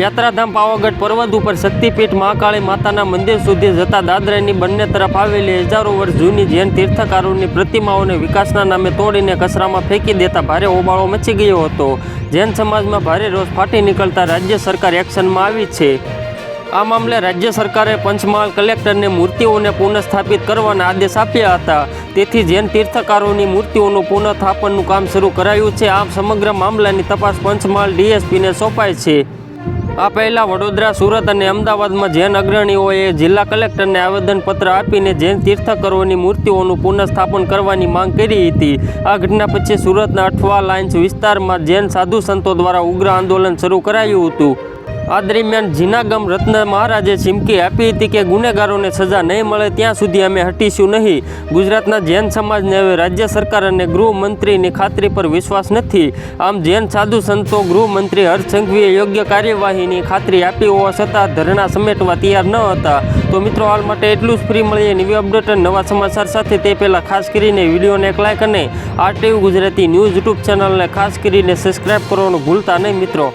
યાત્રાધામ પાવાગઢ પર્વત ઉપર શક્તિપીઠ મહાકાળી માતાના મંદિર સુધી જતા દાદરાની બંને તરફ આવેલી હજારો વર્ષ જૂની જૈન તીર્થકારોની પ્રતિમાઓને વિકાસના નામે તોડીને કચરામાં ફેંકી દેતા ભારે હોબાળો મચી ગયો હતો. જૈન સમાજમાં ભારે રોષ ફાટી નીકળતા રાજ્ય સરકાર એક્શનમાં આવી છે. આ મામલે રાજ્ય સરકારે પંચમહાલ કલેક્ટરને મૂર્તિઓને પુનઃસ્થાપિત કરવાના આદેશ આપ્યા હતા. તેથી જૈન તીર્થકારોની મૂર્તિઓનું પુનઃસ્થાપનનું કામ શરૂ કરાયું છે. આમ સમગ્ર મામલાની તપાસ પંચમહાલ ડીએસપીને સોંપાય છે. આ પહેલાં વડોદરા, સુરત અને અમદાવાદમાં જૈન અગ્રણીઓએ જિલ્લા કલેક્ટરને આવેદનપત્ર આપીને જૈન તીર્થકરોની મૂર્તિઓનું પુનઃસ્થાપન કરવાની માંગ કરી હતી. આ ઘટના પછી સુરતના અઠવા લાઇન્સ વિસ્તારમાં જૈન સાધુ સંતો દ્વારા ઉગ્ર આંદોલન શરૂ કરાયું હતું. આ દરમિયાન જીનાગમ રત્ન મહારાજે ચીમકી આપી હતી કે ગુનેગારોને સજા નહીં મળે, ત્યાં સુધી અમે હટીશું નહીં. ગુજરાતના જૈન સમાજને હવે રાજ્ય સરકાર અને ગૃહમંત્રીની ખાતરી પર વિશ્વાસ નથી. આમ જૈન સાધુ સંતો, ગૃહમંત્રી હર્ષ સંઘવીએ યોગ્ય કાર્યવાહીની ખાતરી આપી હોવા છતાં ધરણા સમેટવા તૈયાર ન હતા. તો મિત્રો, હાલ માટે એટલું જ ફ્રી મળીએ નવી અપડેટ અને નવા સમાચાર સાથે. તે પહેલાં ખાસ કરીને વિડીયોને એક લાઇક અને આરટીવી ગુજરાતી ન્યૂઝ યુટ્યુબ ચેનલને ખાસ કરીને સબસ્ક્રાઇબ કરવાનું ભૂલતા નહીં મિત્રો.